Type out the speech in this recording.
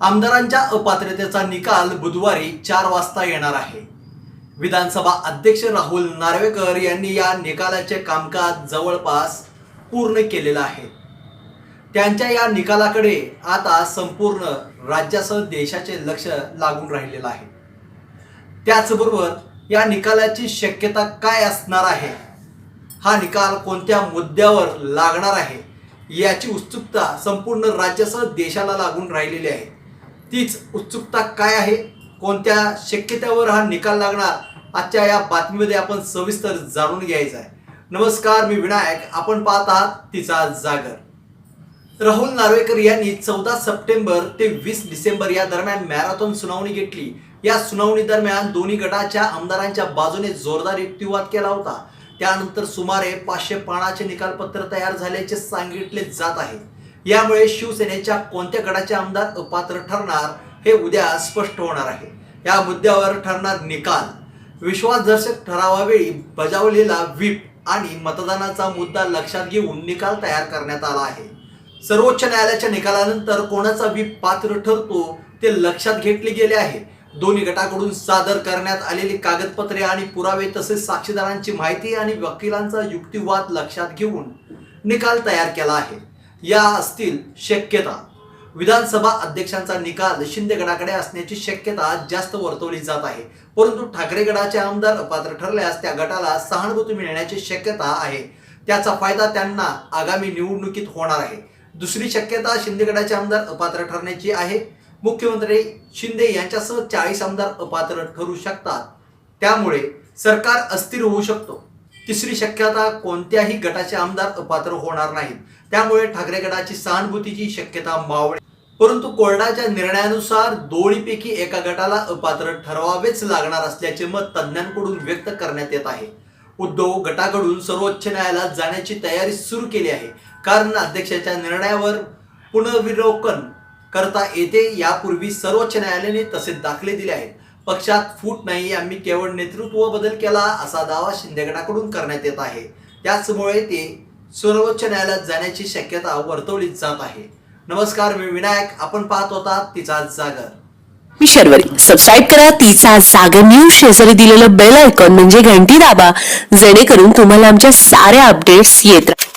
आमदारांच्या अपात्रतेचा निकाल बुधवारी चार वाजता येणार आहे. विधानसभा अध्यक्ष राहुल नार्वेकर यांनी या निकालाचे कामकाज जवळपास पूर्ण केलेलं आहे. त्यांच्या या निकालाकडे आता संपूर्ण राज्यासह देशाचे लक्ष लागून राहिलेलं आहे. त्याचबरोबर या निकालाची शक्यता काय असणार आहे? हा निकाल कोणत्या मुद्द्यावर लागणार आहे? याची उत्सुकता संपूर्ण राज्यासह देशाला लागून राहिलेली आहे. तीच उत्सुकता काय आहे? कोणत्या शक्यतेवर हा निकाल लागणार? आजच्या या बातमीमध्ये आपण सविस्तर जाणून घ्यायचं आहे. नमस्कार मी विनायक. आपण पाहत आहात तिचा जागर. राहुल नार्वेकर यांनी चौदा सप्टेंबर ते वीस डिसेंबर या दरम्यान मॅरेथॉन सुनावणी घेतली. या सुनावणी दरम्यान दोन्ही गटाच्या आमदारांच्या बाजूने जोरदार युक्तिवाद केला होता. त्यानंतर सुमारे पाचशे पानाचे निकालपत्र तयार झाल्याचे सांगितले जात आहे. यामुळे शिवसेनेच्या कोणत्या गटाचे आमदार अपात्र ठरणार हे उद्या स्पष्ट होणार आहे. या मुद्द्यावर ठरणार निकाल. विश्वासदर्शक ठरावावेळी बजावलेला व्हीप आणि मतदानाचा मुद्दा लक्षात घेऊन निकाल तयार करण्यात आला आहे. सर्वोच्च न्यायालयाच्या निकालानंतर कोणाचा व्हीप पात्र ठरतो ते लक्षात घेतले गेले आहे. दोन्ही गटाकडून सादर करण्यात आलेली कागदपत्रे आणि पुरावे तसेच साक्षीदारांची माहिती आणि वकिलांचा युक्तिवाद लक्षात घेऊन निकाल तयार केला आहे. या असतील शक्यता. विधानसभा अध्यक्षांचा निकाल शिंदे गटाकडे असण्याची शक्यता जास्त वर्तवली जात आहे. परंतु ठाकरे गटाचे आमदार अपात्र ठरल्यास त्या गटाला सहानुभूती मिळण्याची शक्यता आहे. त्याचा फायदा त्यांना आगामी निवडणुकीत होणार आहे. दुसरी शक्यता शिंदे गटाचे आमदार अपात्र ठरण्याची आहे. मुख्यमंत्री शिंदे यांच्यासह चाळीस आमदार अपात्र ठरू शकतात. त्यामुळे सरकार अस्थिर होऊ शकतो. तिसरी शक्यता कोणत्याही गटाचे आमदार अपात्र होणार नाहीत. त्यामुळे ठाकरे गटाची सहानुभूतीची शक्यता मावळे. परंतु कोर्टाच्या निर्णयानुसार दोळीपैकी एका गटाला अपात्र ठरवावेच लागणार असल्याचे मत तज्ज्ञांकडून व्यक्त करण्यात येत आहे. उद्धव गटाकडून सर्वोच्च न्यायालयात जाण्याची तयारी सुरू केली आहे. कारण अध्यक्षाच्या निर्णयावर पुनर्विलोकन करता येते यापूर्वी सर्वोच्च न्यायालयाने तसे दाखले दिले आहेत. पक्षात फूट नाही आम्ही केवळ नेतृत्व बदल केला असा दावा शिंदे गटाकडून करण्यात येत आहे. त्याचमुळे ते सर्वोच्च न्यायालयात जाण्याची शक्यता वर्तवली जात आहे. नमस्कार मी विनायक. आपण पाहत होता तिचा जागर. मी शर्वरी. सबस्क्राईब करा. तिचा जागर न्यूज शेजारी दिलेलं बेल आयकॉन म्हणजे घंटी दाबा. जेणेकरून तुम्हाला आमच्या साऱ्या अपडेट्स येत राहतात